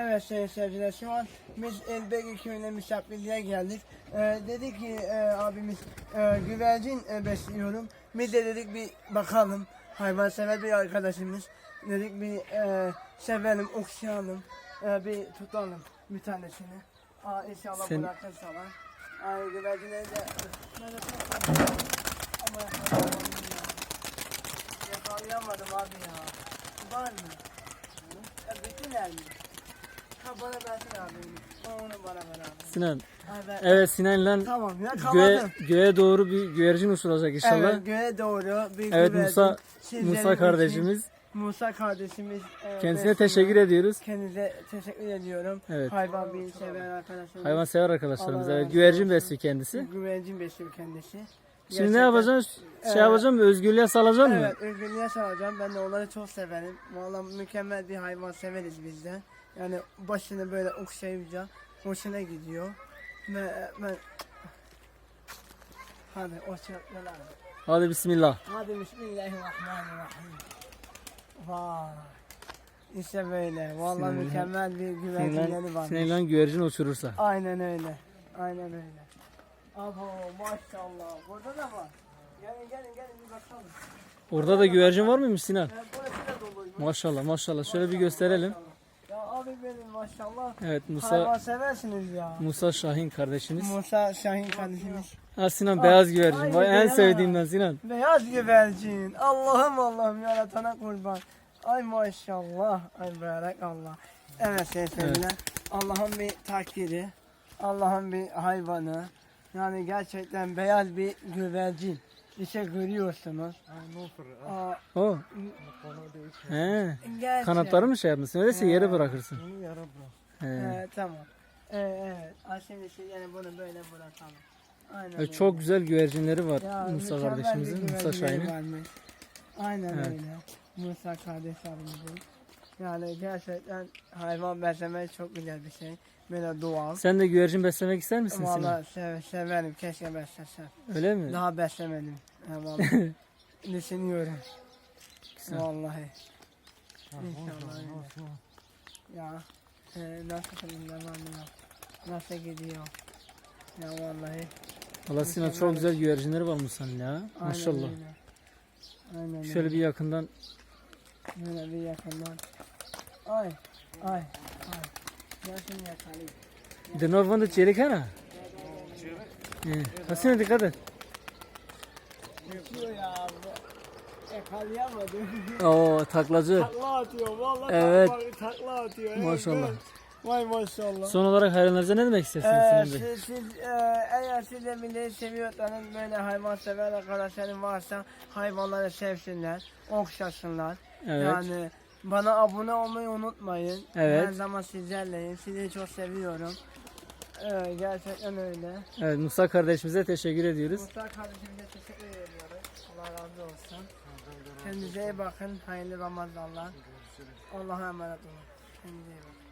Evet sayın seyirciler şu an biz Elbegi köyüne misafirliğe geldik. Ee, dedi ki e, abimiz e, güvercin e, besliyorum. Biz de dedik bir bakalım. Hayvansever bir arkadaşımız. Dedik bir e, sevelim, okşayalım. E, bir tutalım bir tanesini. Aa, inşallah Sen- bırakırsalar. Ay güvercinleri de... Ama. Yakalayamadım abi ya. Var mı? Ya bittiler mi? Ha bana versene abi. Onu bana ver abi. Sinan. Ha, ver. Evet Sinan'la Tamam ya göğe, kavradım. göğe doğru bir güvercin uçuracak inşallah. Evet göğe doğru bir Evet, güvercin. Musa Sizlerin Musa için- kardeşimiz. Musa kardeşimiz. e, Kendisine besliyor. teşekkür ediyoruz. Kendinize teşekkür ediyorum. Evet. Hayvan bir sever arkadaşım. Hayvan sever arkadaşlarımız. Allah Evet, razı güvercin besliyor kendisi. Güvercin besliyor kendisi. Şimdi Gerçekten- ne yapacaksın? Şey Ee, yapacağım? Özgürlüğe salacağım mı? Evet, özgürlüğe saracağım. Ben de onları çok severim. Vallahi mükemmel bir hayvan severiz biz de. Yani başını böyle okşayınca hoşuna gidiyor. Ve ben... Hadi hoşçakalın. Hadi bismillah. Hadi bismillahirrahmanirrahim. Vay. İşte böyle. Vallahi Sinirlen- mükemmel bir güvercinleri Sinan'la var. Sinan'la güvercin uçurursa. Aynen öyle. Aynen öyle. Abo maşallah. Burada da var. Gelin gelin gelin bir bakalım. Orada da güvercin var mıymış Sinan? Ya burası da doluymuş. Maşallah maşallah. Şöyle bir gösterelim. Ya abi benim maşallah. Evet Hayvan Musa seversiniz ya. Musa Şahin kardeşimiz. Musa Şahin kardeşimiz. Ha Sinan beyaz güvercin. ay, Vay en sevdiğimden Sinan. Beyaz güvercin. Allah'ım Allah'ım yaratana kurban. Ay maşallah. Ay mübarek Allah. Evet sevgililer. Allah'ın bir takdiri. Allah'ın bir hayvanı. Yani gerçekten beyaz bir güvercin. İşte görüyorsunuz. Aa, O. He. gerçek. Kanatları mı şey yapmışsın? Öyleyse yere bırakırsın. He. Evet tamam. Evet evet. Ay, Şimdi şey, yani bunu böyle bırakalım. Aynen E, öyle. Çok güzel güvercinleri var Ya, Musa kardeşimizin. Musa Şahin'in. Aynen Evet. öyle. Musa kardeşlerimizin. Yani gerçekten hayvan beslemek çok güzel bir şey. Böyle doğal. Sen de güvercin beslemek ister misin? Valla sev, severim. Keşke beslesem. Öyle mi? Daha beslemedim. Vallahi. Düşünüyorum. Güzel. Vallahi. İnşallah öyle. Ya. E, nasıl devam ya? Nasıl gidiyor? Ya vallahi. Valla Sinan çok güzel güvercinleri var Musa'nın ya. Aynen Maşallah. öyle. Aynen Şöyle öyle. bir yakından. Böyle bir yakından. Da çeyrek ha? Ha Sinan dikkat et. Yapıyor ya bu. Yakalayamadım. Oo taklacı. takla atıyor vallahi Evet. takla, atıyor. Maşallah. Vay maşallah. Son olarak hayranlarınıza ne demek istersiniz Ee, siz, siz, e, eğer siz de millet seviyorsanız böyle hayvan sever arkadaşların varsa hayvanları sevsinler, okşasınlar. Evet. Yani bana abone olmayı unutmayın. Evet. Her zaman sizlerleyim. Sizi çok seviyorum. Evet, gerçekten öyle. Evet Musa kardeşimize teşekkür ediyoruz. Muhtar kardeşimize teşekkür ediyoruz. Allah razı olsun. Kendinize iyi bakın. Hayırlı Ramazanlar. Allah'a emanet olun. Kendinize iyi bakın.